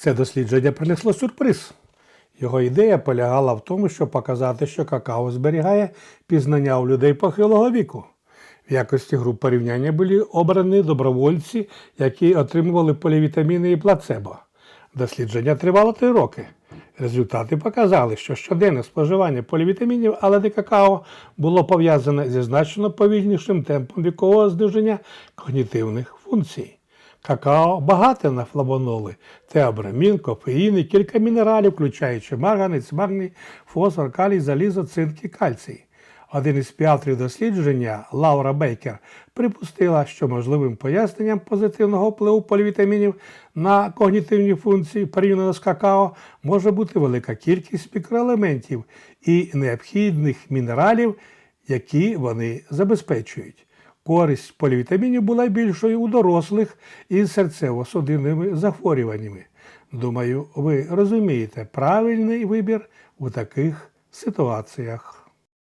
Це дослідження принесло сюрприз. Його ідея полягала в тому, щоб показати, що какао зберігає пізнання у людей похилого віку. В якості груп порівняння були обрані добровольці, які отримували полівітаміни і плацебо. Дослідження тривало три роки. Результати показали, що щоденне споживання полівітамінів, але не какао було пов'язане зі значно повільнішим темпом вікового зниження когнітивних функцій. Какао багате на флавоноли, теобрамін, кофеїн і кілька мінералів, включаючи марганець, магній, фосфор, калій, залізо, цинк і кальцій. Один із співавторів дослідження Лаура Бейкер припустила, що можливим поясненням позитивного впливу полівітамінів на когнітивні функції порівняно з какао може бути велика кількість мікроелементів і необхідних мінералів, які вони забезпечують. Користь полівітамінів була більшою у дорослих із серцево-судинними захворюваннями. Думаю, ви розумієте правильний вибір у таких ситуаціях.